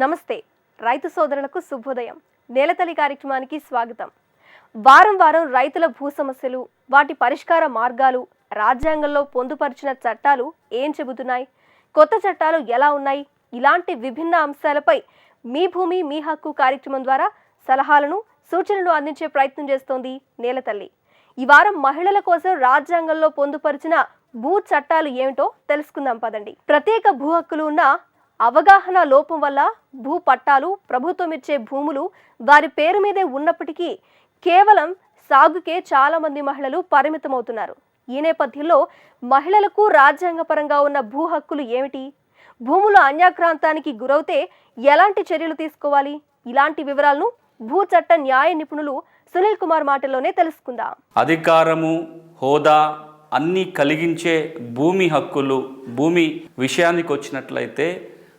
నమస్తే. రైతు సోదరులకు శుభోదయం. నేలతల్లి కార్యక్రమానికి స్వాగతం. వారం వారం రైతుల భూ సమస్యలు వాటి పరిష్కార మార్గాలు రాజ్యాంగంలో పొందుపరిచిన చట్టాలు ఏం చెబుతున్నాయి? కొత్త చట్టాలు ఎలా ఉన్నాయి? ఇలాంటి విభిన్న అంశాలపై మీ భూమి మీ హక్కు కార్యక్రమం ద్వారా సలహాలను సూచనలు అందించే ప్రయత్నం చేస్తోంది నేలతల్లి. ఈ వారం మహిళల కోసం రాజ్యాంగంలో పొందుపరిచిన భూ చట్టాలు ఏమిటో తెలుసుకుందాం పదండి. ప్రత్యేక భూ హక్కులు ఉన్న అవగాహన లోపం వల్ల భూ పట్టాలు ప్రభుత్వం ఇచ్చే భూములు వారి పేరు మీదే ఉన్నప్పటికీ కేవలం సాగుకే చాలా మంది మహిళలు పరిమితమవుతున్నారు. ఈ నేపథ్యంలో మహిళలకు రాజ్యాంగపరంగా ఉన్న భూ హక్కులు ఏమిటి? భూముల అన్యాక్రాంతానికి గురవుతే ఎలాంటి చర్యలు తీసుకోవాలి? ఇలాంటి వివరాలను భూ చట్ట న్యాయ నిపుణులు సునీల్ కుమార్ మాటల్లోనే తెలుసుకుందాం. అధికారము హోదా అన్నీ కలిగించే భూమి హక్కులు భూమి విషయానికి వచ్చినట్లయితే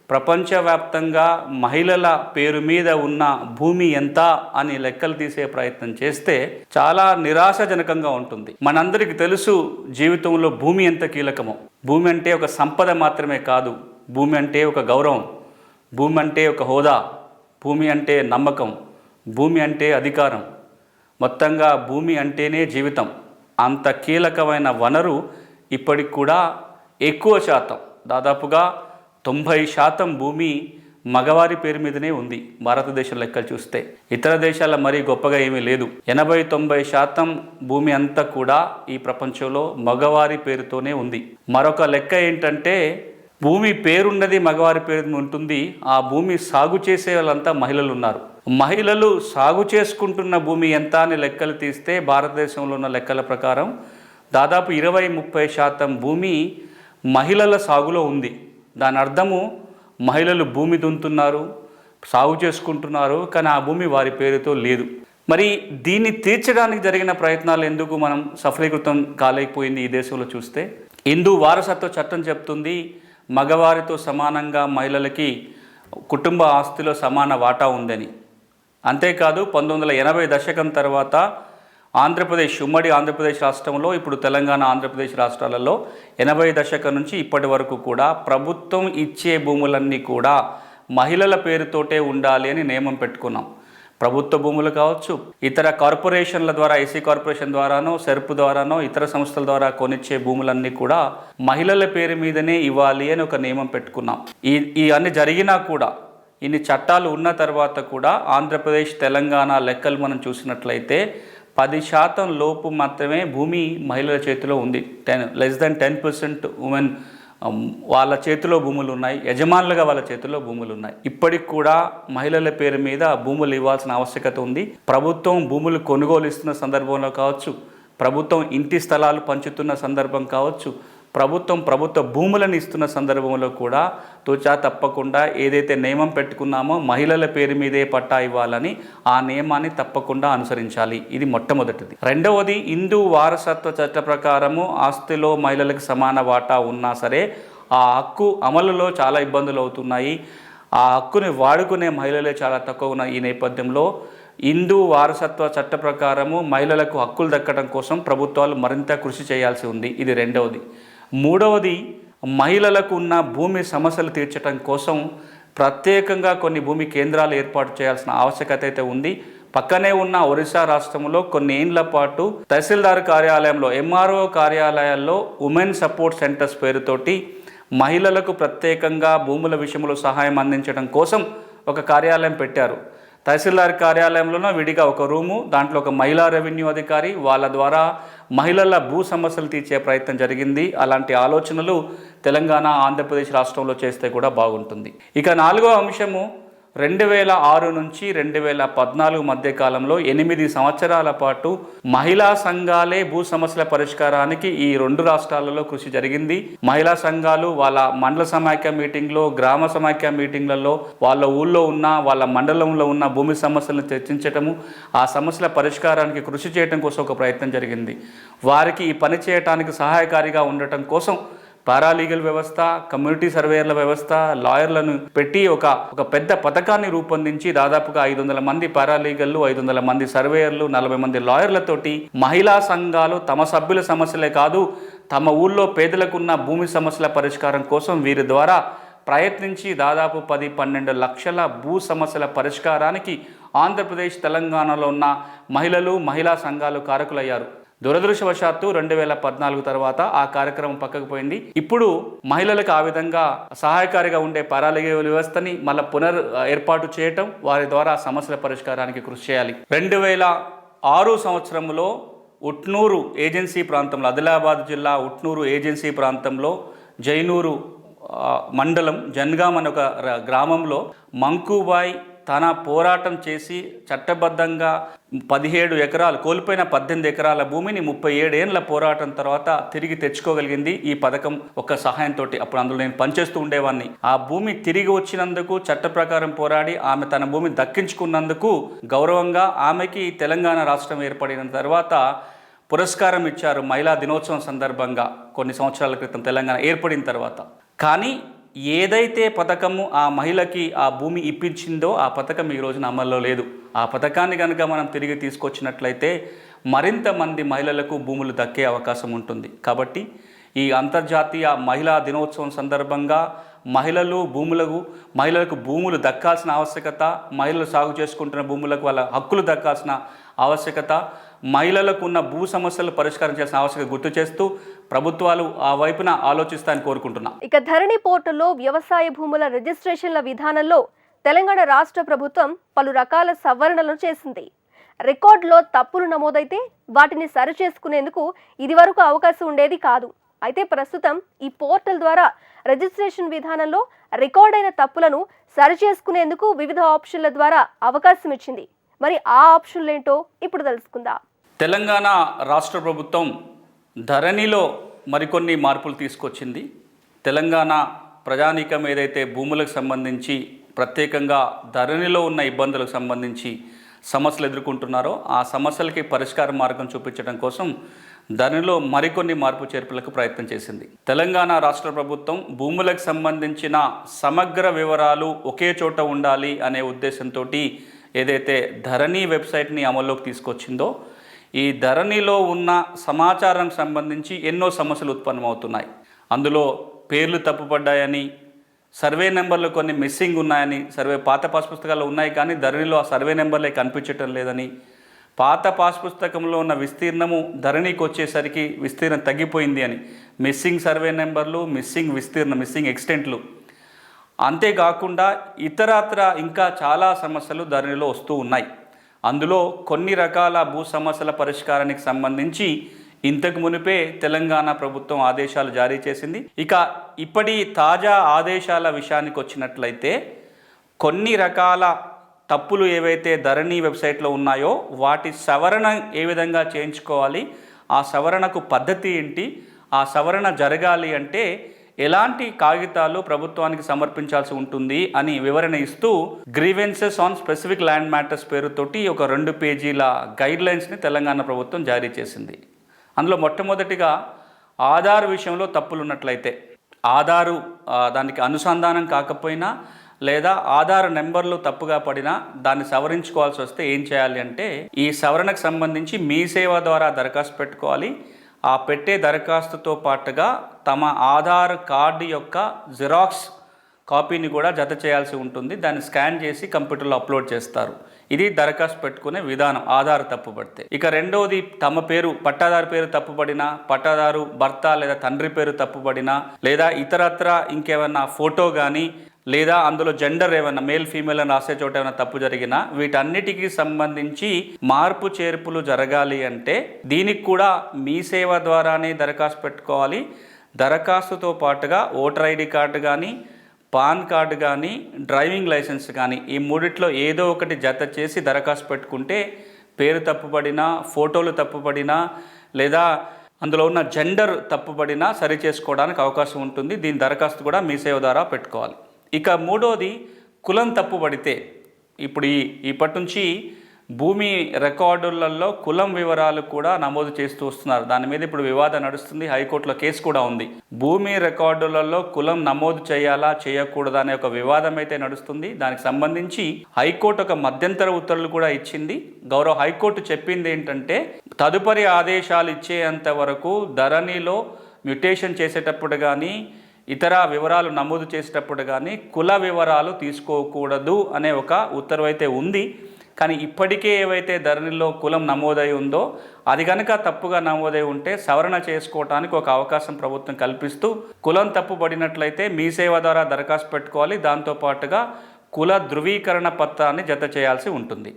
ప్రపంచవ్యాప్తంగా మహిళల పేరు మీద ఉన్న భూమి ఎంత అని లెక్కలు తీసే ప్రయత్నం చేస్తే చాలా నిరాశాజనకంగా ఉంటుంది. మనందరికీ తెలుసు జీవితంలో భూమి ఎంత కీలకమో. భూమి అంటే ఒక సంపద మాత్రమే కాదు. భూమి అంటే ఒక గౌరవం. భూమి అంటే ఒక హోదా. భూమి అంటే నమ్మకం. భూమి అంటే అధికారం. మొత్తంగా భూమి అంటేనే జీవితం. అంత కీలకమైన వనరు ఇప్పటికి కూడా ఎక్కువ శాతం. దాదాపుగా తొంభై శాతం భూమి మగవారి పేరు మీదనే ఉంది. భారతదేశం లెక్కలు చూస్తే. ఇతర దేశాల మరీ గొప్పగా ఏమీ లేదు. ఎనభై తొంభై శాతం భూమి అంతా కూడా ఈ ప్రపంచంలో మగవారి పేరుతోనే ఉంది. మరొక లెక్క ఏంటంటే భూమి పేరున్నది మగవారి పేరు ఉంటుంది. ఆ భూమి సాగు చేసే వాళ్ళంతా మహిళలు ఉన్నారు. మహిళలు సాగు చేసుకుంటున్న భూమి ఎంత అని లెక్కలు తీస్తే భారతదేశంలో ఉన్న లెక్కల ప్రకారం దాదాపు ఇరవై ముప్పై శాతం భూమి మహిళల సాగులో ఉంది. దాని అర్థము మహిళలు భూమి దున్నుతున్నారు సాగు చేసుకుంటున్నారు కానీ ఆ భూమి వారి పేరుతో లేదు. మరి దీన్ని తీర్చడానికి జరిగిన ప్రయత్నాలు ఎందుకు మనం సఫలీకృతం కాలేకపోయింది ఈ దేశంలో చూస్తే? హిందూ వారసత్వ చట్టం చెప్తుంది మగవారితో సమానంగా మహిళలకి కుటుంబ ఆస్తిలో సమాన వాటా ఉందని. అంతేకాదు పంతొమ్మిది వందల ఎనభై దశకం తర్వాత ఆంధ్రప్రదేశ్ ఉమ్మడి ఆంధ్రప్రదేశ్ రాష్ట్రంలో ఇప్పుడు తెలంగాణ ఆంధ్రప్రదేశ్ రాష్ట్రాలలో ఎనభై దశకం నుంచి ఇప్పటి వరకు కూడా ప్రభుత్వం ఇచ్చే భూములన్నీ కూడా మహిళల పేరుతోటే ఉండాలి అని నియమం పెట్టుకున్నాం. ప్రభుత్వ భూములు కావచ్చు ఇతర కార్పొరేషన్ల ద్వారా ఎస్సీ కార్పొరేషన్ ద్వారానో సెర్ప్ ద్వారానో ఇతర సంస్థల ద్వారా కొనిచ్చే భూములన్నీ కూడా మహిళల పేరు మీదనే ఇవ్వాలి అని ఒక నియమం పెట్టుకున్నాం. ఈ ఈ అన్ని జరిగినా కూడా ఇన్ని చట్టాలు ఉన్న తర్వాత కూడా ఆంధ్రప్రదేశ్ తెలంగాణ లెక్కలు మనం చూసినట్లయితే పది శాతం లోపు మాత్రమే భూమి మహిళల చేతిలో ఉంది. Ten less than ten percent women వాళ్ళ చేతిలో భూములు ఉన్నాయి. యజమానులుగా వాళ్ళ చేతిలో భూములు ఉన్నాయి. ఇప్పటికి కూడా మహిళల పేరు మీద భూములు ఇవ్వాల్సిన ఆవశ్యకత ఉంది. ప్రభుత్వం భూములు కొనుగోలు ఇస్తున్న సందర్భంలో కావచ్చు ప్రభుత్వం ఇంటి స్థలాలు పంచుతున్న సందర్భం కావచ్చు ప్రభుత్వం ప్రభుత్వ భూములను ఇస్తున్న సందర్భంలో కూడా తుచా తప్పకుండా ఏదైతే నియమం పెట్టుకున్నామో మహిళల పేరు మీదే పట్టా ఇవ్వాలని ఆ నియమాన్ని తప్పకుండా అనుసరించాలి. ఇది మొట్టమొదటిది. రెండవది హిందూ వారసత్వ చట్ట ప్రకారము ఆస్తిలో మహిళలకు సమాన వాటా ఉన్నా సరే ఆ హక్కు అమలులో చాలా ఇబ్బందులు అవుతున్నాయి. ఆ హక్కుని వాడుకునే మహిళలే చాలా తక్కువ ఉన్న ఈ నేపథ్యంలో. హిందూ వారసత్వ చట్ట ప్రకారము మహిళలకు హక్కులు దక్కడం కోసం ప్రభుత్వాలు మరింత కృషి చేయాల్సి ఉంది. ఇది రెండవది. మూడవది మహిళలకు ఉన్న భూమి సమస్యలు తీర్చడం కోసం ప్రత్యేకంగా కొన్ని భూమి కేంద్రాలు ఏర్పాటు చేయాల్సిన ఆవశ్యకత అయితే ఉంది. పక్కనే ఉన్న ఒరిస్సా రాష్ట్రంలో కొన్ని ఏండ్ల పాటు తహసీల్దార్ కార్యాలయంలో ఎంఆర్ఓ కార్యాలయాల్లో ఉమెన్ సపోర్ట్ సెంటర్స్ పేరుతోటి మహిళలకు ప్రత్యేకంగా భూముల విషయంలో సహాయం అందించడం కోసం ఒక కార్యాలయం పెట్టారు. తహసీల్దార్ కార్యాలయంలోనో విడిగా ఒక రూము దాంట్లో ఒక మహిళా రెవెన్యూ అధికారి వాళ్ళ ద్వారా మహిళల భూ సమస్యలు తీర్చే ప్రయత్నం జరిగింది. అలాంటి ఆలోచనలు తెలంగాణ ఆంధ్రప్రదేశ్ రాష్ట్రంలో చేస్తే కూడా బాగుంటుంది. ఇక నాలుగో అంశము రెండు వేల ఆరు నుంచి రెండు వేల పద్నాలుగు మధ్య కాలంలో ఎనిమిది సంవత్సరాల పాటు మహిళా సంఘాలే భూ సమస్యల పరిష్కారానికి ఈ రెండు రాష్ట్రాలలో కృషి జరిగింది. మహిళా సంఘాలు వాళ్ళ మండల సమాఖ్య మీటింగ్లో గ్రామ సమాఖ్య మీటింగ్లలో వాళ్ళ ఊళ్ళో ఉన్న వాళ్ళ మండలంలో ఉన్న భూమి సమస్యలను చర్చించటము ఆ సమస్యల పరిష్కారానికి కృషి చేయడం కోసం ఒక ప్రయత్నం జరిగింది. వారికి ఈ పని చేయటానికి సహాయకారిగా ఉండటం కోసం పారాలీగల్ వ్యవస్థ కమ్యూనిటీ సర్వేయర్ల వ్యవస్థ లాయర్లను పెట్టి ఒక ఒక పెద్ద పథకాన్ని రూపొందించి దాదాపుగా ఐదు వందల మంది పారాలీగల్లు ఐదు వందల మంది సర్వేయర్లు నలభై మంది లాయర్లతోటి మహిళా సంఘాలు తమ సభ్యుల సమస్యలే కాదు తమ ఊళ్ళో పేదలకున్న భూమి సమస్యల పరిష్కారం కోసం వీరి ద్వారా ప్రయత్నించి దాదాపు పది పన్నెండు లక్షల భూ సమస్యల పరిష్కారానికి ఆంధ్రప్రదేశ్ తెలంగాణలో ఉన్న మహిళలు మహిళా సంఘాలు కారకులయ్యారు. దురదృష్టవశాత్తు రెండు వేల పద్నాలుగు తర్వాత ఆ కార్యక్రమం పక్కకు పోయింది. ఇప్పుడు మహిళలకు ఆ విధంగా సహాయకారిగా ఉండే పారాలీగల్ వ్యవస్థని మళ్ళీ పునర్ ఏర్పాటు చేయటం వారి ద్వారా సమస్యల పరిష్కారానికి కృషి చేయాలి. రెండు వేల ఆరు సంవత్సరంలో ఉట్నూరు ఏజెన్సీ ప్రాంతంలో ఆదిలాబాద్ జిల్లా ఉట్నూరు ఏజెన్సీ ప్రాంతంలో జైనూరు మండలం జన్గాం అనే ఒక గ్రామంలో మంకుబాయ్ తన పోరాటం చేసి చట్టబద్ధంగా పదిహేడు ఎకరాలు కోల్పోయిన పద్దెనిమిది ఎకరాల భూమిని ముప్పై ఏడేళ్ళ పోరాటం తర్వాత తిరిగి తెచ్చుకోగలిగింది ఈ పథకం ఒక సహాయంతో అప్పుడు అందులో నేను పనిచేస్తూ ఉండేవాడిని ఆ భూమి తిరిగి వచ్చినందుకు చట్ట ప్రకారం పోరాడి ఆమె తన భూమి దక్కించుకున్నందుకు గౌరవంగా ఆమెకి తెలంగాణ రాష్ట్రం ఏర్పడిన తర్వాత పురస్కారం ఇచ్చారు మహిళా దినోత్సవం సందర్భంగా. కొన్ని సంవత్సరాల క్రితం తెలంగాణ ఏర్పడిన తర్వాత. కానీ ఏదైతే పథకము ఆ మహిళకి ఆ భూమి ఇప్పించిందో ఆ పథకం ఈ రోజున అమల్లో లేదు. ఆ పథకాన్ని కనుక మనం తిరిగి తీసుకొచ్చినట్లయితే మరింత మంది మహిళలకు భూములు దక్కే అవకాశం ఉంటుంది. కాబట్టి ఈ అంతర్జాతీయ మహిళా దినోత్సవం సందర్భంగా మహిళలు భూములకు మహిళలకు భూములు దక్కాల్సిన ఆవశ్యకత మహిళలు సాగు చేసుకుంటున్న భూములకు వాళ్ళ హక్కులు దక్కాల్సిన ఆవశ్యకత మహిళలకు ఉన్న భూ సమస్యలు పరిష్కారం చేసిన ఆవశ్యకత గుర్తు చేస్తూ ప్రభుత్వాలు ఆ వైపున ఆలోచిస్తాయని కోరుకుంటున్నా. ఇక ధరణి పోర్టల్లో వ్యవసాయ భూముల రిజిస్ట్రేషన్ల విధానంలో తెలంగాణ రాష్ట్ర ప్రభుత్వం పలు రకాల సవరణలను చేసింది. రికార్డులో తప్పులు నమోదైతే వాటిని సరిచేసుకునేందుకు ఇదివరకు అవకాశం ఉండేది కాదు. అయితే ప్రస్తుతం ఈ పోర్టల్ ద్వారా రిజిస్ట్రేషన్ విధానంలో రికార్డైన తప్పులను సరిచేసుకునేందుకు వివిధ ఆప్షన్ల ద్వారా అవకాశం ఇచ్చింది. మరి ఆ ఆప్షన్లు ఏంటో ఇప్పుడు తెలుసుకుందాం. తెలంగాణ రాష్ట్ర ప్రభుత్వం ధరణిలో మరికొన్ని మార్పులు తీసుకొచ్చింది. తెలంగాణ ప్రజానీకం ఏదైతే భూములకు సంబంధించి ప్రత్యేకంగా ధరణిలో ఉన్న ఇబ్బందులకు సంబంధించి సమస్యలు ఎదుర్కొంటున్నారో ఆ సమస్యలకి పరిష్కార మార్గం చూపించడం కోసం ధరణిలో మరికొన్ని మార్పు చేర్పులకు ప్రయత్నం చేసింది. తెలంగాణ రాష్ట్ర ప్రభుత్వం భూములకు సంబంధించిన సమగ్ర వివరాలు ఒకే చోట ఉండాలి అనే ఉద్దేశంతో ఏదైతే ధరణి వెబ్సైట్ని అమల్లోకి తీసుకొచ్చిందో ఈ ధరణిలో ఉన్న సమాచారం సంబంధించి ఎన్నో సమస్యలు ఉత్పన్నమవుతున్నాయి. అందులో పేర్లు తప్పుపడ్డాయని సర్వే నెంబర్లు కొన్ని మిస్సింగ్ ఉన్నాయని సర్వే పాత పాస్ పుస్తకాలు ఉన్నాయి కానీ ధరణిలో ఆ సర్వే నెంబర్లే కనిపించటం లేదని పాత పాస్ పుస్తకంలో ఉన్న విస్తీర్ణము ధరణికి వచ్చేసరికి విస్తీర్ణం తగ్గిపోయింది అని మిస్సింగ్ సర్వే నెంబర్లు మిస్సింగ్ విస్తీర్ణం మిస్సింగ్ ఎక్స్టెంట్లు. అంతేకాకుండా ఇతరత్ర ఇంకా చాలా సమస్యలు ధరణిలో వస్తూ ఉన్నాయి. అందులో కొన్ని రకాల భూ సమస్యల పరిష్కారానికి సంబంధించి ఇంతకు మునిపే తెలంగాణ ప్రభుత్వం ఆదేశాలు జారీ చేసింది. ఇక ఇప్పటి తాజా ఆదేశాల విషయానికి వచ్చినట్లయితే కొన్ని రకాల తప్పులు ఏవైతే ధరణి వెబ్సైట్లో ఉన్నాయో వాటి సవరణ ఏ విధంగా చేయించుకోవాలి ఆ సవరణకు పద్ధతి ఏంటి ఆ సవరణ జరగాలి అంటే ఎలాంటి కాగితాలు ప్రభుత్వానికి సమర్పించాల్సి ఉంటుంది అని వివరణ ఇస్తూ grievances on specific land matters పేరుతోటి ఒక రెండు పేజీల గైడ్ లైన్స్ని తెలంగాణ ప్రభుత్వం జారీ చేసింది. అందులో మొట్టమొదటిగా ఆధార్ విషయంలో తప్పులు ఉన్నట్లయితే ఆధారు దానికి అనుసంధానం కాకపోయినా లేదా ఆధార్ నెంబర్లు తప్పుగా పడినా దాన్ని సవరించుకోవాల్సి వస్తే ఏం చేయాలి అంటే ఈ సవరణకు సంబంధించి మీ సేవ ద్వారా దరఖాస్తు పెట్టుకోవాలి. ఆ పెట్టే దరఖాస్తుతో పాటుగా తమ ఆధార్ కార్డు యొక్క జిరాక్స్ కాపీని కూడా జత చేయాల్సి ఉంటుంది. దాన్ని స్కాన్ చేసి కంప్యూటర్లో అప్లోడ్ చేస్తారు. ఇది దరఖాస్తు పెట్టుకునే విధానం ఆధార్ తప్పుపడితే ఇక రెండవది తమ పేరు పట్టాదారు పేరు తప్పుపడినా పట్టాదారు భర్త లేదా తండ్రి పేరు తప్పుపడినా లేదా ఇతరత్ర ఇంకేమన్నా ఫోటో కానీ లేదా అందులో జెండర్ ఏమైనా మేల్ ఫీమేల్ అని రాసే చోట ఏమైనా తప్పు జరిగినా వీటన్నిటికీ సంబంధించి మార్పు చేర్పులు జరగాలి అంటే దీనికి కూడా మీ సేవ ద్వారానే దరఖాస్తు పెట్టుకోవాలి. దరఖాస్తుతో పాటుగా ఓటర్ ఐడి కార్డు కానీ పాన్ కార్డు కానీ డ్రైవింగ్ లైసెన్స్ కానీ ఈ మూడిట్లో ఏదో ఒకటి జత చేసి దరఖాస్తు పెట్టుకుంటే పేరు తప్పుపడినా ఫోటోలు తప్పుపడినా లేదా అందులో ఉన్న జెండర్ తప్పుపడినా సరి చేసుకోవడానికి అవకాశం ఉంటుంది. దీని దరఖాస్తు కూడా మీ సేవ ద్వారా పెట్టుకోవాలి. ఇక మూడోది కులం తప్పుబడితే. ఇప్పుడు ఈ ఇప్పటి నుంచి భూమి రికార్డులలో కులం వివరాలు కూడా నమోదు చేస్తూ వస్తున్నారు. దాని మీద ఇప్పుడు వివాదం నడుస్తుంది. హైకోర్టులో కేసు కూడా ఉంది. భూమి రికార్డులలో కులం నమోదు చేయాలా చేయకూడదా అనే ఒక వివాదం అయితే నడుస్తుంది. దానికి సంబంధించి హైకోర్టు ఒక మధ్యంతర ఉత్తర్వులు కూడా ఇచ్చింది. గౌరవ హైకోర్టు చెప్పింది ఏంటంటే తదుపరి ఆదేశాలు ఇచ్చేంత వరకు ధరణిలో మ్యుటేషన్ చేసేటప్పుడు కానీ ఇతర వివరాలు నమోదు చేసేటప్పుడు కానీ కుల వివరాలు తీసుకోకూడదు అనే ఒక ఉత్తర్వు అయితే ఉంది. కానీ ఇప్పటికే ఏవైతే ధరణిలో కులం నమోదై ఉందో అది కనుక తప్పుగా నమోదై ఉంటే సవరణ చేసుకోవటానికి ఒక అవకాశం ప్రభుత్వం కల్పిస్తూ కులం తప్పుపడినట్లయితే మీ సేవ ద్వారా దరఖాస్తు పెట్టుకోవాలి. దాంతోపాటుగా కుల ధృవీకరణ పత్రాన్ని జత చేయాల్సి ఉంటుంది.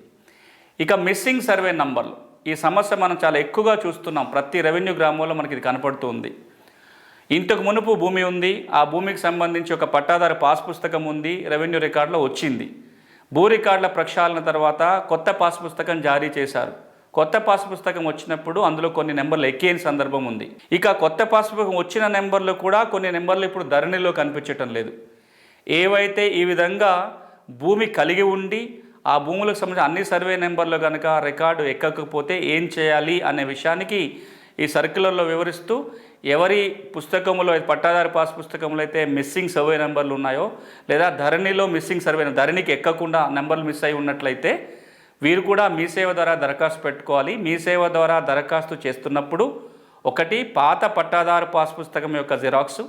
ఇక మిస్సింగ్ సర్వే నంబర్లు. ఈ సమస్య మనం చాలా ఎక్కువగా చూస్తున్నాం. ప్రతి రెవెన్యూ గ్రామంలో మనకి ఇది కనపడుతుంది ఇంతకు మునుపు భూమి ఉంది ఆ భూమికి సంబంధించి ఒక పట్టాదారు పాస్ పుస్తకం ఉంది రెవెన్యూ రికార్డులో వచ్చింది. భూ రికార్డుల ప్రక్షాళన తర్వాత కొత్త పాస్ పుస్తకం జారీ చేశారు. కొత్త పాస్ పుస్తకం వచ్చినప్పుడు అందులో కొన్ని నెంబర్లు ఎక్కేని సందర్భం ఉంది. ఇక కొత్త పాస్ పుస్తకం వచ్చిన నెంబర్లు కూడా కొన్ని నెంబర్లు ఇప్పుడు ధరణిలో కనిపించటం లేదు. ఏవైతే ఈ విధంగా భూమి కలిగి ఉండి ఆ భూములకు సంబంధించిన అన్ని సర్వే నెంబర్లు కనుక రికార్డు ఎక్కకపోతే ఏం చేయాలి అనే విషయానికి ఈ సర్క్యులర్లో వివరిస్తూ ఎవరి పుస్తకంలో పట్టాదారు పాస్ పుస్తకంలో అయితే మిస్సింగ్ సర్వే నెంబర్లు ఉన్నాయో లేదా ధరణిలో మిస్సింగ్ సర్వే ధరణికి ఎక్కకుండా నెంబర్లు మిస్ అయి ఉన్నట్లయితే వీరు కూడా మీ సేవ ద్వారా దరఖాస్తు పెట్టుకోవాలి. మీ సేవ ద్వారా దరఖాస్తు చేస్తున్నప్పుడు ఒకటి పాత పట్టాదారు పాస్ పుస్తకం యొక్క జిరాక్సు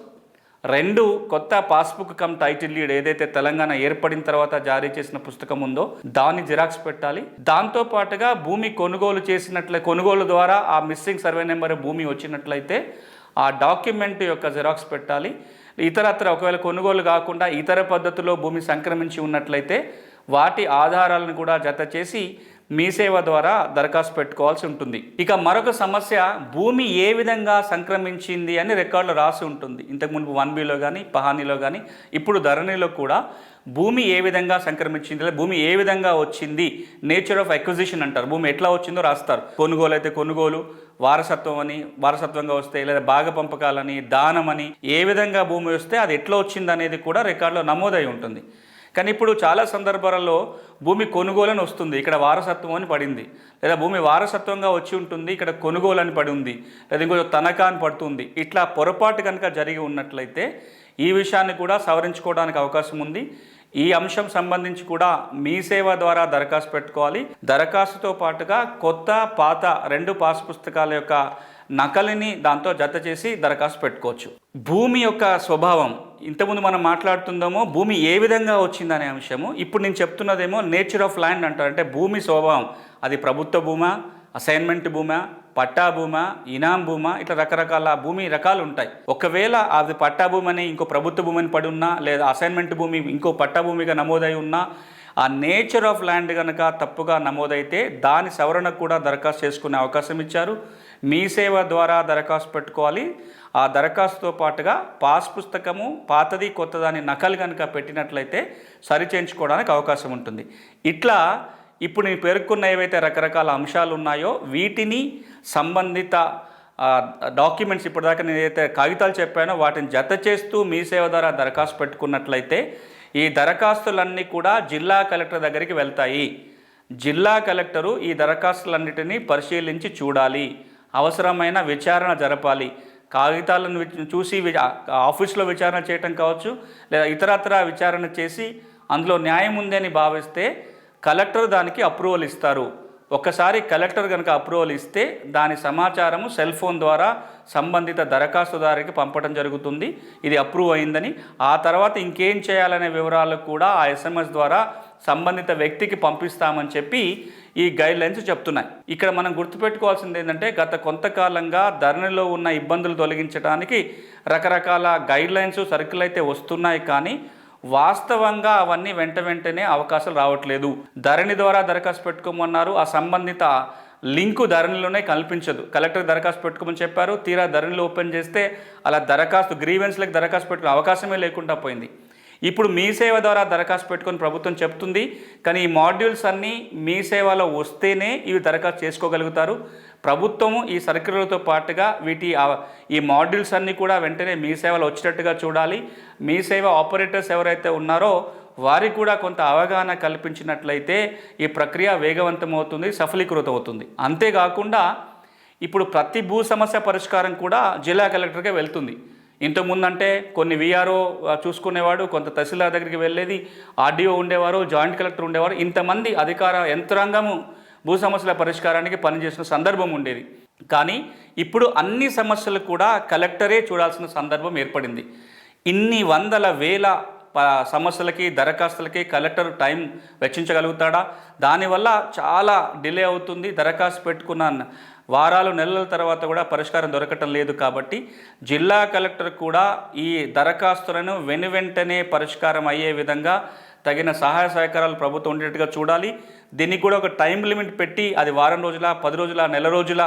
రెండు కొత్త పాస్బుక్ కమ్ టైటిల్ లీడ్ ఏదైతే తెలంగాణ ఏర్పడిన తర్వాత జారీ చేసిన పుస్తకం ఉందో దాన్ని జిరాక్స్ పెట్టాలి. దాంతో పాటుగా భూమి కొనుగోలు చేసినట్లే కొనుగోలు ద్వారా ఆ మిస్సింగ్ సర్వే నెంబర్ భూమి వచ్చినట్లయితే ఆ డాక్యుమెంట్ యొక్క జిరాక్స్ పెట్టాలి. ఇతరత్ర ఒకవేళ కొనుగోలు కాకుండా ఇతర పద్ధతిలో భూమి సంక్రమించి ఉన్నట్లయితే వాటి ఆధారాలను కూడా జత చేసి మీ సేవ ద్వారా దరఖాస్తు పెట్టుకోవాల్సి ఉంటుంది. ఇక మరొక సమస్య భూమి ఏ విధంగా సంక్రమించింది అని రికార్డులో రాసి ఉంటుంది. ఇంతకు మునుపు వన్ బిలో కానీ పహానీలో కానీ ఇప్పుడు ధరణిలో కూడా భూమి ఏ విధంగా సంక్రమించింది లేదా భూమి ఏ విధంగా వచ్చింది నేచర్ ఆఫ్ అక్విజిషన్ అంటారు. భూమి ఎట్లా వచ్చిందో రాస్తారు. కొనుగోలు అయితే కొనుగోలు వారసత్వం అని వారసత్వంగా వస్తే లేదా భాగ పంపకాలని దానమని ఏ విధంగా భూమి వస్తే అది ఎట్లా వచ్చింది అనేది కూడా రికార్డులో నమోదై ఉంటుంది. కానీ ఇప్పుడు చాలా సందర్భాలలో భూమి కొనుగోలు అని వస్తుంది. ఇక్కడ వారసత్వం అని పడింది. లేదా భూమి వారసత్వంగా వచ్చి ఉంటుంది ఇక్కడ కొనుగోలు అని పడి ఉంది లేదా ఇంకో తనఖా అని పడుతుంది. ఇట్లా పొరపాటు కనుక జరిగి ఉన్నట్లయితే ఈ విషయాన్ని కూడా సవరించుకోవడానికి అవకాశం ఉంది. ఈ అంశం సంబంధించి కూడా మీ సేవ ద్వారా దరఖాస్తు పెట్టుకోవాలి. దరఖాస్తుతో పాటుగా కొత్త పాత రెండు పాస్ పుస్తకాల యొక్క నకలిని దాంతో జత చేసి దరఖాస్తు పెట్టుకోవచ్చు. భూమి యొక్క స్వభావం ఇంతకుముందు మనం మాట్లాడుతుందేమో భూమి ఏ విధంగా వచ్చిందనే అంశము. ఇప్పుడు నేను చెప్తున్నదేమో నేచర్ ఆఫ్ ల్యాండ్ అంటారు. అంటే భూమి స్వభావం. అది ప్రభుత్వ భూమా అసైన్మెంట్ భూమా పట్టా భూమా ఇనాం భూమా ఇట్లా రకరకాల భూమి రకాలు ఉంటాయి. ఒకవేళ అది పట్టా భూమి అని ఇంకో ప్రభుత్వ భూమిని పడి ఉన్నా లేదా అసైన్మెంట్ భూమి ఇంకో పట్టా భూమిగా నమోదై ఉన్నా ఆ నేచర్ ఆఫ్ ల్యాండ్ కనుక తప్పుగా నమోదైతే దాని సవరణకు కూడా దరఖాస్తు చేసుకునే అవకాశం ఇచ్చారు. మీ సేవ ద్వారా దరఖాస్తు పెట్టుకోవాలి. ఆ దరఖాస్తుతో పాటుగా పాస్ పుస్తకము పాతది కొత్తదాని నకలు కనుక పెట్టినట్లయితే సరిచేయించుకోవడానికి అవకాశం ఉంటుంది. ఇట్లా ఇప్పుడు నేను పేర్కొన్న ఏవైతే రకరకాల అంశాలు ఉన్నాయో వీటిని సంబంధిత డాక్యుమెంట్స్ ఇప్పటిదాకా నేను ఏదైతే కాగితాలు చెప్పానో వాటిని జత చేస్తూ మీ సేవ ద్వారా దరఖాస్తు పెట్టుకున్నట్లయితే ఈ దరఖాస్తులన్నీ కూడా జిల్లా కలెక్టర్ దగ్గరికి వెళ్తాయి. జిల్లా కలెక్టరు ఈ దరఖాస్తులన్నిటినీ పరిశీలించి చూడాలి. అవసరమైన విచారణ జరపాలి. కాగితాలను చూసి ఆఫీస్లో విచారణ చేయటం కావచ్చు లేదా ఇతరత్ర విచారణ చేసి అందులో న్యాయం ఉందని భావిస్తే కలెక్టర్ దానికి అప్రూవల్ ఇస్తారు. ఒక్కసారి కలెక్టర్ కనుక అప్రూవల్ ఇస్తే దాని సమాచారము సెల్ ఫోన్ ద్వారా సంబంధిత దరఖాస్తుదారికి పంపడం జరుగుతుంది. ఇది అప్రూవ్ అయిందని ఆ తర్వాత ఇంకేం చేయాలనే వివరాలు కూడా ఆ ఎస్ఎంఎస్ ద్వారా సంబంధిత వ్యక్తికి పంపిస్తామని చెప్పి ఈ గైడ్ లైన్స్ చెప్తున్నాయి. ఇక్కడ మనం గుర్తుపెట్టుకోవాల్సింది ఏంటంటే గత కొంతకాలంగా ధరణిలో ఉన్న ఇబ్బందులు తొలగించడానికి రకరకాల గైడ్ లైన్స్ సర్కిల్ అయితే వస్తున్నాయి కానీ వాస్తవంగా అవన్నీ వెంట వెంటనే అవకాశాలు రావట్లేదు. ధరణి ద్వారా దరఖాస్తు పెట్టుకోమన్నారు. ఆ సంబంధిత లింకు ధరణిలోనే కల్పించదు. కలెక్టర్ దరఖాస్తు పెట్టుకోమని చెప్పారు. తీరా ధరణిలో ఓపెన్ చేస్తే అలా దరఖాస్తు గ్రీవెన్స్లకు దరఖాస్తు పెట్టుకునే అవకాశమే లేకుండా పోయింది. ఇప్పుడు మీ సేవ ద్వారా దరఖాస్తు పెట్టుకొని ప్రభుత్వం చెప్తుంది కానీ ఈ మాడ్యూల్స్ అన్నీ మీ సేవలో వస్తేనే ఇవి దరఖాస్తు చేసుకోగలుగుతారు. ప్రభుత్వము ఈ సర్క్యులర్తో పాటుగా వీటి ఈ మాడ్యూల్స్ అన్నీ కూడా వెంటనే మీ సేవలో వచ్చేటట్టుగా చూడాలి. మీ సేవ ఆపరేటర్స్ ఎవరైతే ఉన్నారో వారికి కూడా కొంత అవగాహన కల్పించినట్లయితే ఈ ప్రక్రియ వేగవంతమవుతుంది సఫలీకృతం అవుతుంది అంతేకాకుండా ఇప్పుడు ప్రతి భూ సమస్య పరిష్కారం కూడా జిల్లా కలెక్టర్గా వెళ్తుంది. ఇంతకుముందంటే కొన్ని విఆర్ఓ చూసుకునేవాడు కొంత తహసీల్దార్ దగ్గరికి వెళ్ళేది ఆర్డీఓ ఉండేవారు జాయింట్ కలెక్టర్ ఉండేవారు ఇంతమంది అధికార యంత్రాంగము భూ సమస్యల పరిష్కారానికి పనిచేసిన సందర్భం ఉండేది. కానీ ఇప్పుడు అన్ని సమస్యలు కూడా కలెక్టరే చూడాల్సిన సందర్భం ఏర్పడింది. ఇన్ని వందల వేల ప- సమస్యలకి దరఖాస్తులకి కలెక్టర్ టైం వెచ్చించగలుగుతాడా? దానివల్ల చాలా డిలే అవుతుంది దరఖాస్తు పెట్టుకున్న వారాలు నెలల తర్వాత కూడా పరిష్కారం దొరకటం లేదు కాబట్టి జిల్లా కలెక్టర్ కూడా ఈ దరఖాస్తులను వెను వెంటనే పరిష్కారం అయ్యే విధంగా తగిన సహాయ సహకారాలు ప్రభుత్వం ఉండేట్టుగా చూడాలి. దీనికి కూడా ఒక టైం లిమిట్ పెట్టి అది వారం రోజుల పది రోజుల నెల రోజుల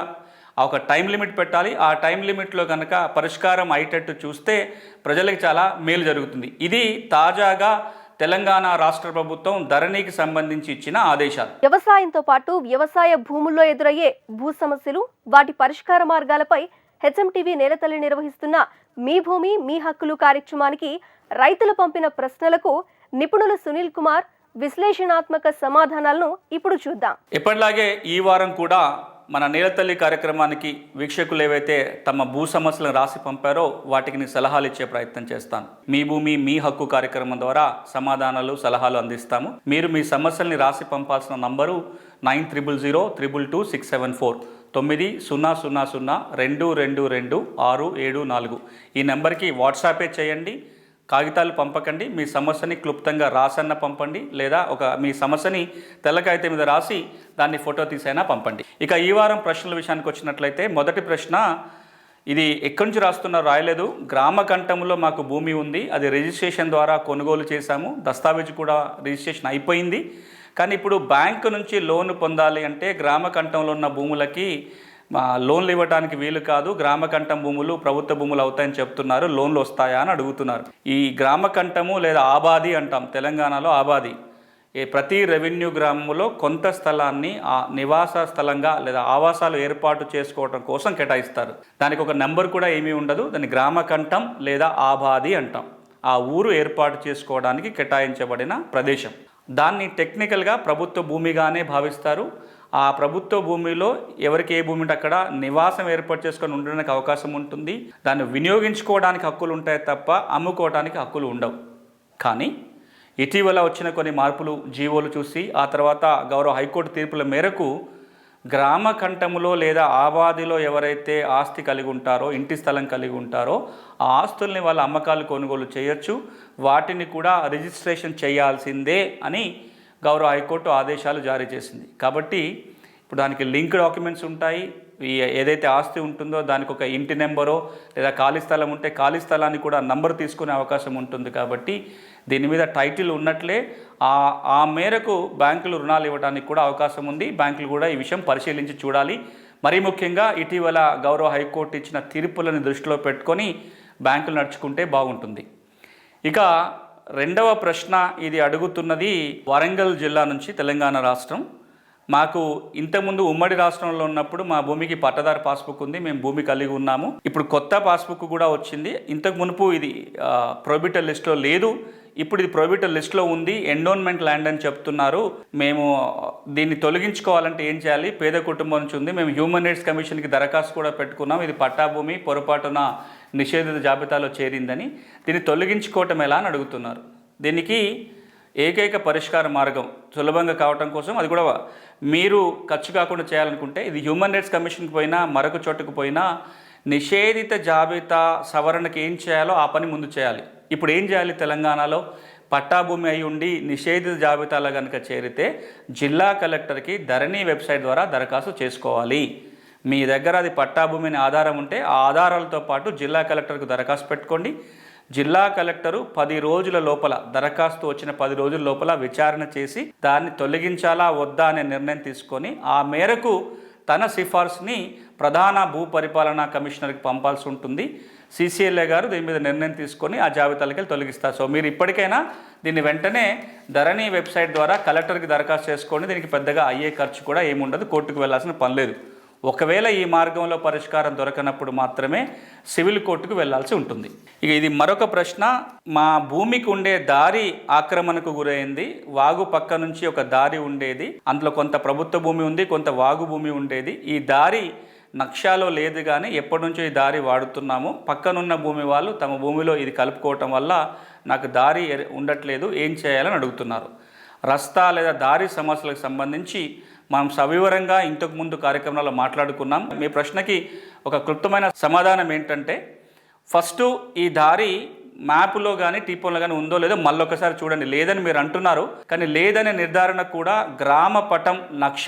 ఒక టైం లిమిట్ పెట్టాలి. ఆ టైం లిమిట్లో కనుక పరిష్కారం అయ్యేటట్టు చూస్తే ప్రజలకు చాలా మేలు జరుగుతుంది. ఇది తాజాగా తెలంగాణ రాష్ట్ర ప్రభుత్వం ధరణికి సంబంధించి ఇచ్చిన ఆదేశాలు. వ్యవసాయంతో పాటు వ్యవసాయ భూముల్లో ఎదురయ్యే భూ సమస్యలు వాటి పరిష్కార మార్గాలపై హెచ్ఎంటీవీ నేలతల్లి నిర్వహిస్తున్న మీ భూమి మీ హక్కులు కార్యక్రమానికి రైతులు పంపిన ప్రశ్నలకు నిపుణులు సునీల్ కుమార్ విశ్లేషణాత్మక సమాధానాలను ఇప్పుడు చూద్దాం. ఎప్పటిలాగే ఈ వారం కూడా మన నీలతల్లి కార్యక్రమానికి వీక్షకులు ఏవైతే తమ భూ సమస్యలను రాసి పంపారో వాటికి నేను సలహాలు ఇచ్చే ప్రయత్నం చేస్తాను. మీ భూమి మీ హక్కు కార్యక్రమం ద్వారా సమాధానాలు సలహాలు అందిస్తాము. మీరు మీ సమస్యల్ని రాసి పంపాల్సిన number nine triple zero triple two six seven four తొమ్మిది సున్నా సున్నా సున్నా రెండు రెండు రెండు ఆరు ఏడు నాలుగు. ఈ నెంబర్కి వాట్సాపే చేయండి. కాగితాలు పంపకండి. మీ సమస్యని క్లుప్తంగా రాసన్న పంపండి. లేదా ఒక మీ సమస్యని తెల్ల కాగితం మీద రాసి దాన్ని ఫోటో తీసైనా పంపండి. ఇక ఈ వారం ప్రశ్నల విషయానికి వచ్చినట్లయితే మొదటి ప్రశ్న ఇది ఎక్కడి నుంచి రాస్తున్నా రాయలేదు. గ్రామ కంఠంలో మాకు భూమి ఉంది. అది రిజిస్ట్రేషన్ ద్వారా కొనుగోలు చేశాము. దస్తావేజ్ కూడా రిజిస్ట్రేషన్ అయిపోయింది. కానీ ఇప్పుడు బ్యాంకు నుంచి లోన్ పొందాలి అంటే గ్రామ కంఠంలో ఉన్న భూములకి లోన్లు ఇవ్వడానికి వీలు కాదు గ్రామ కంఠం భూములు ప్రభుత్వ భూములు అవుతాయని చెప్తున్నారు లోన్లు వస్తాయా అని అడుగుతున్నారు. ఈ గ్రామ కంఠము లేదా ఆబాది అంటాం తెలంగాణలో ఆబాది. ప్రతి రెవెన్యూ గ్రామంలో కొంత స్థలాన్ని ఆ నివాస స్థలంగా లేదా ఆవాసాలు ఏర్పాటు చేసుకోవడం కోసం కేటాయిస్తారు. దానికి ఒక నెంబర్ కూడా ఏమీ ఉండదు దాన్ని గ్రామ కంఠం లేదా ఆబాది అంటాం. ఆ ఊరు ఏర్పాటు చేసుకోవడానికి కేటాయించబడిన ప్రదేశం. దాన్ని టెక్నికల్గా ప్రభుత్వ భూమిగానే భావిస్తారు. ఆ ప్రభుత్వ భూమిలో ఎవరికి ఏ భూమి ఉంటే అక్కడ నివాసం ఏర్పాటు చేసుకొని ఉండడానికి అవకాశం ఉంటుంది. దాన్ని వినియోగించుకోవడానికి హక్కులు ఉంటాయి తప్ప అమ్ముకోవడానికి హక్కులు ఉండవు. కానీ ఇటీవల వచ్చిన కొన్ని మార్పులు జీవోలు చూసి ఆ తర్వాత గౌరవ హైకోర్టు తీర్పుల మేరకు గ్రామ కంఠములో లేదా ఆబాదిలో ఎవరైతే ఆస్తి కలిగి ఉంటారో ఇంటి స్థలం కలిగి ఉంటారో ఆ ఆస్తుల్ని వాళ్ళ అమ్మకాలు కొనుగోలు చేయొచ్చు. వాటిని కూడా రిజిస్ట్రేషన్ చేయాల్సిందే అని గౌరవ హైకోర్టు ఆదేశాలు జారీ చేసింది. కాబట్టి ఇప్పుడు దానికి లింక్ డాక్యుమెంట్స్ ఉంటాయి. ఈ ఏదైతే ఆస్తి ఉంటుందో దానికి ఒక ఇంటి నెంబరో లేదా ఖాళీ స్థలం ఉంటే ఖాళీ స్థలాన్ని కూడా నంబర్ తీసుకునే అవకాశం ఉంటుంది కాబట్టి దీని మీద టైటిల్ ఉన్నట్లే ఆ ఆ మేరకు బ్యాంకులు రుణాలు ఇవ్వడానికి కూడా అవకాశం ఉంది. బ్యాంకులు కూడా ఈ విషయం పరిశీలించి చూడాలి. మరీ ముఖ్యంగా ఇటీవల గౌరవ హైకోర్టు ఇచ్చిన తీర్పులను దృష్టిలో పెట్టుకొని బ్యాంకులు నడుచుకుంటే బాగుంటుంది. ఇక రెండవ ప్రశ్న ఇది అడుగుతున్నది వరంగల్ జిల్లా నుంచి తెలంగాణ రాష్ట్రం. మాకు ఇంతకుముందు ఉమ్మడి రాష్ట్రంలో ఉన్నప్పుడు మా భూమికి పట్టదారు పాస్బుక్ ఉంది మేము భూమి కలిగి ఉన్నాము. ఇప్పుడు కొత్త పాస్బుక్ కూడా వచ్చింది. ఇంతకు మునుపు ఇది ప్రొబిటర్ లిస్ట్లో లేదు. ఇప్పుడు ఇది ప్రొబిటర్ లిస్ట్లో ఉంది. ఎండోన్మెంట్ ల్యాండ్ అని చెప్తున్నారు. మేము దీన్ని తొలగించుకోవాలంటే ఏం చేయాలి? పేద కుటుంబం నుంచి ఉంది. మేము హ్యూమన్ రైట్స్ కమిషన్కి దరఖాస్తు కూడా పెట్టుకున్నాం. ఇది పట్టా భూమి పొరపాటున నిషేధిత జాబితాలో చేరిందని. దీన్ని తొలగించుకోవటం ఎలా అని అడుగుతున్నారు. దీనికి ఏకైక పరిష్కార మార్గం సులభంగా కావటం కోసం అది కూడా మీరు ఖర్చు కాకుండా చేయాలనుకుంటే ఇది హ్యూమన్ రైట్స్ కమిషన్కి పోయినా మరొక చోటుకు పోయినా నిషేధిత జాబితా సవరణకి ఏం చేయాలో ఆ పని ముందు చేయాలి. ఇప్పుడు ఏం చేయాలి తెలంగాణలో? పట్టాభూమి అయి ఉండి నిషేధిత జాబితాలో కనుక చేరితే జిల్లా కలెక్టర్కి ధరణి వెబ్సైట్ ద్వారా దరఖాస్తు చేసుకోవాలి. మీ దగ్గర అది పట్టాభూమిని ఆధారం ఉంటే ఆ ఆధారాలతో పాటు జిల్లా కలెక్టర్కు దరఖాస్తు పెట్టుకోండి. జిల్లా కలెక్టరు పది రోజుల లోపల దరఖాస్తు వచ్చిన పది రోజుల లోపల విచారణ చేసి దాన్ని తొలగించాలా వద్దా అనే నిర్ణయం తీసుకొని ఆ మేరకు తన సిఫార్సుని ప్రధాన భూ పరిపాలనా కమిషనర్కి పంపాల్సి ఉంటుంది. సీసీఎల్ఏ గారు దీని మీద నిర్ణయం తీసుకొని ఆ జాబితాలకి తొలగిస్తారు. సో మీరు ఇప్పటికైనా దీన్ని వెంటనే ధరణి వెబ్సైట్ ద్వారా కలెక్టర్కి దరఖాస్తు చేసుకోండి. దీనికి పెద్దగా అయ్యే ఖర్చు కూడా ఏముండదు. కోర్టుకు వెళ్ళాల్సిన పని లేదు. ఒకవేళ ఈ మార్గంలో పరిష్కారం దొరకనప్పుడు మాత్రమే సివిల్ కోర్టుకు వెళ్ళాల్సి ఉంటుంది. ఇక ఇది మరొక ప్రశ్న. మా భూమికి ఉండే దారి ఆక్రమణకు గురైంది. వాగు పక్క నుంచి ఒక దారి ఉండేది. అందులో కొంత ప్రభుత్వ భూమి ఉంది కొంత వాగు భూమి ఉండేది. ఈ దారి నక్షాలో లేదు కానీ ఎప్పటి నుంచో ఈ దారి వాడుతున్నాము. పక్కనున్న భూమి వాళ్ళు తమ భూమిలో ఇది కలుపుకోవటం వల్ల నాకు దారి ఉండట్లేదు. ఏం చేయాలని అడుగుతున్నారు. రస్తా లేదా దారి సమస్యలకు సంబంధించి మనం సవివరంగా ఇంతకు ముందు కార్యక్రమంలో మాట్లాడుకున్నాం. మీ ప్రశ్నకి ఒక క్లుప్తమైన సమాధానం ఏంటంటే ఫస్ట్ ఈ దారి మ్యాప్లో కానీ టీపోన్లో కానీ ఉందో లేదో మళ్ళొకసారి చూడండి. లేదని మీరు అంటున్నారు కానీ లేదనే నిర్ధారణ కూడా గ్రామ పటం నక్ష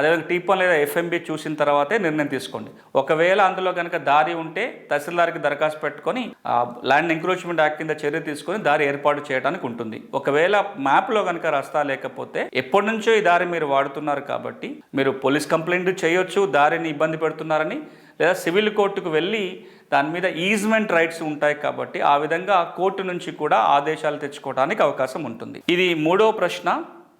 అదేవిధంగా టీపన్ లేదా ఎఫ్ఎంబి చూసిన తర్వాతే నిర్ణయం తీసుకోండి. ఒకవేళ అందులో కనుక దారి ఉంటే తహసీల్దార్కి దరఖాస్తు పెట్టుకొని ఆ ల్యాండ్ ఎంక్రోచ్మెంట్ యాక్ట్ కింద చర్య తీసుకొని దారి ఏర్పాటు చేయడానికి ఉంటుంది. ఒకవేళ మ్యాప్లో కనుక రస్తా లేకపోతే ఎప్పటి నుంచో ఈ దారి మీరు వాడుతున్నారు కాబట్టి మీరు పోలీస్ కంప్లైంట్ చేయొచ్చు దారిని ఇబ్బంది పెడుతున్నారని లేదా సివిల్ కోర్టుకు వెళ్ళి దాని మీద ఈజ్మెంట్ రైట్స్ ఉంటాయి కాబట్టి ఆ విధంగా కోర్టు నుంచి కూడా ఆదేశాలు తెచ్చుకోవడానికి అవకాశం ఉంటుంది. ఇది మూడో ప్రశ్న.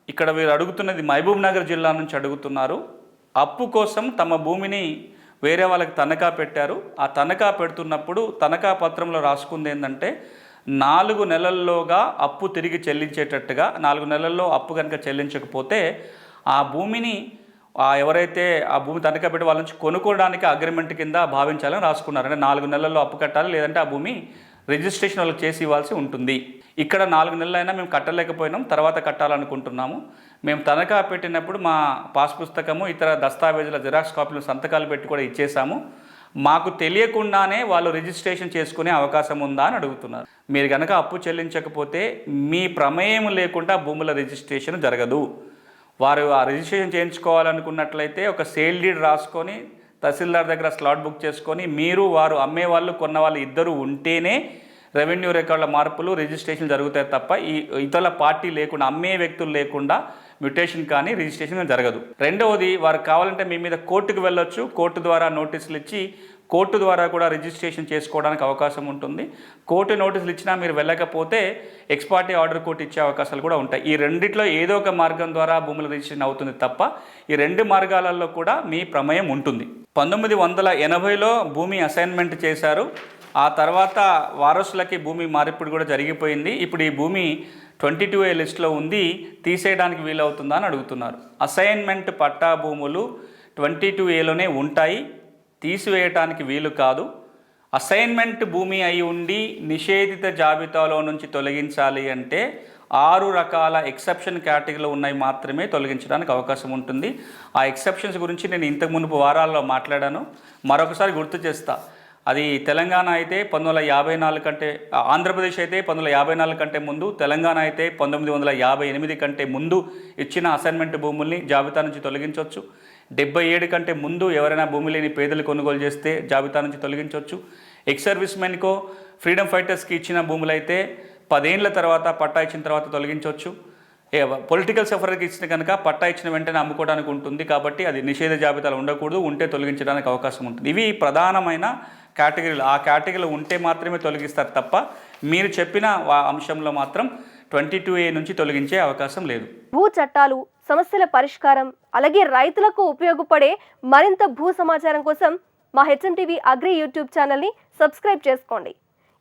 ఇక్కడ వీరు అడుగుతున్నది మహబూబ్ నగర్ జిల్లా నుంచి అడుగుతున్నారు. అప్పు కోసం తమ భూమిని వేరే వాళ్ళకి తనఖా పెట్టారు. ఆ తనఖా పెడుతున్నప్పుడు తనఖా పత్రంలో రాసుకుంది ఏంటంటే నాలుగు నెలల్లోగా అప్పు తిరిగి చెల్లించేటట్టుగా నాలుగు నెలల్లో అప్పు కనుక చెల్లించకపోతే ఆ భూమిని ఎవరైతే ఆ భూమి తనఖా పెట్టి వాళ్ళ నుంచి కొనుక్కోవడానికి అగ్రిమెంట్ కింద భావించాలని రాసుకున్నారు. అంటే నాలుగు నెలల్లో అప్పు కట్టాలి లేదంటే ఆ భూమి రిజిస్ట్రేషన్ వాళ్ళకి చేసి ఇవ్వాల్సి ఉంటుంది. ఇక్కడ నాలుగు నెలలైనా మేము కట్టలేకపోయినాం తర్వాత కట్టాలనుకుంటున్నాము. మేము తనఖా పెట్టినప్పుడు మా పాస్ పుస్తకము ఇతర దస్తావేజుల జిరాక్స్ కాపీలు సంతకాలు పెట్టి కూడా ఇచ్చేసాము మాకు తెలియకుండానే వాళ్ళు రిజిస్ట్రేషన్ చేసుకునే అవకాశం ఉందా అని అడుగుతున్నారు. మీరు కనుక అప్పు చెల్లించకపోతే మీ ప్రమేయం లేకుండా భూముల రిజిస్ట్రేషన్ జరగదు. వారు ఆ రిజిస్ట్రేషన్ చేయించుకోవాలనుకున్నట్లయితే ఒక సేల్ డీడ్ రాసుకొని తహసీల్దార్ దగ్గర స్లాట్ బుక్ చేసుకొని మీరు వారు అమ్మే వాళ్ళు కొన్న వాళ్ళు ఇద్దరు ఉంటేనే రెవెన్యూ రికార్డుల మార్పులు రిజిస్ట్రేషన్ జరుగుతాయి తప్ప ఈ ఇతర పార్టీ లేకుండా అమ్మే వ్యక్తులు లేకుండా మ్యుటేషన్ కానీ రిజిస్ట్రేషన్ జరగదు. రెండవది వారు కావాలంటే మీ మీద కోర్టుకు వెళ్ళొచ్చు. కోర్టు ద్వారా నోటీసులు ఇచ్చి కోర్టు ద్వారా కూడా రిజిస్ట్రేషన్ చేసుకోవడానికి అవకాశం ఉంటుంది. కోర్టు నోటీసులు ఇచ్చినా మీరు వెళ్ళకపోతే ఎక్స్పార్టీ ఆర్డర్ కోర్టు ఇచ్చే అవకాశాలు కూడా ఉంటాయి. ఈ రెండిట్లో ఏదో ఒక మార్గం ద్వారా భూముల రిజిస్ట్రేషన్ అవుతుంది తప్ప ఈ రెండు మార్గాలలో కూడా మీ ప్రమేయం ఉంటుంది. పంతొమ్మిది వందల ఎనభైలో భూమి అసైన్మెంట్ చేశారు. ఆ తర్వాత వారసులకి భూమి మార్పిడి కూడా జరిగిపోయింది. ఇప్పుడు ఈ భూమి ట్వంటీ టూ ఏ లిస్ట్లో ఉంది. తీసేయడానికి వీలవుతుందా అని అడుగుతున్నారు. అసైన్మెంట్ పట్టా భూములు ట్వంటీ టూ ఏలోనే ఉంటాయి. తీసివేయటానికి వీలు కాదు. అసైన్మెంట్ భూమి అయి ఉండి నిషేధిత జాబితాలో నుంచి తొలగించాలి అంటే ఆరు రకాల ఎక్సెప్షన్ కేటగిరీలో ఉన్నాయి మాత్రమే తొలగించడానికి అవకాశం ఉంటుంది. ఆ ఎక్సెప్షన్స్ గురించి నేను ఇంతకు మునుపు వారాల్లో మాట్లాడాను. మరొకసారి గుర్తు చేస్తా. అది తెలంగాణ అయితే పంతొమ్మిది వందల యాభై నాలుగు కంటే ఆంధ్రప్రదేశ్ అయితే పంతొమ్మిది వందల యాభై నాలుగు కంటే ముందు తెలంగాణ అయితే పంతొమ్మిది వందల యాభై ఎనిమిది కంటే ముందు ఇచ్చిన అసైన్మెంట్ భూముల్ని జాబితా నుంచి తొలగించవచ్చు. డెబ్బై ఏడు కంటే ముందు ఎవరైనా భూమి లేని పేదలు కొనుగోలు చేస్తే జాబితా నుంచి తొలగించవచ్చు. ఎక్స్ సర్వీస్ మెన్కో ఫ్రీడమ్ ఫైటర్స్కి ఇచ్చిన భూములు అయితే పదేళ్ళ తర్వాత పట్టా ఇచ్చిన తర్వాత తొలగించవచ్చు. ఏ పొలిటికల్ సఫర్కి ఇచ్చిన కనుక పట్టా ఇచ్చిన వెంటనే అమ్ముకోవడానికి ఉంటుంది కాబట్టి అది నిషేధ జాబితాలో ఉండకూడదు ఉంటే తొలగించడానికి అవకాశం ఉంటుంది. ఇవి ప్రధానమైన కేటగిరీలు. ఆ కేటగిరీలో ఉంటే మాత్రమే తొలగిస్తారు తప్ప మీరు చెప్పిన అంశంలో మాత్రం ట్వంటీ టూ ఏ నుంచి తొలగించే అవకాశం లేదు. భూ చట్టాలు సమస్యల పరిష్కారం అలాగే రైతులకు ఉపయోగపడే మరింత భూ సమాచారం కోసం మా హెచ్ఎం టీవీ అగ్రి యూట్యూబ్ ఛానల్ని సబ్స్క్రైబ్ చేసుకోండి.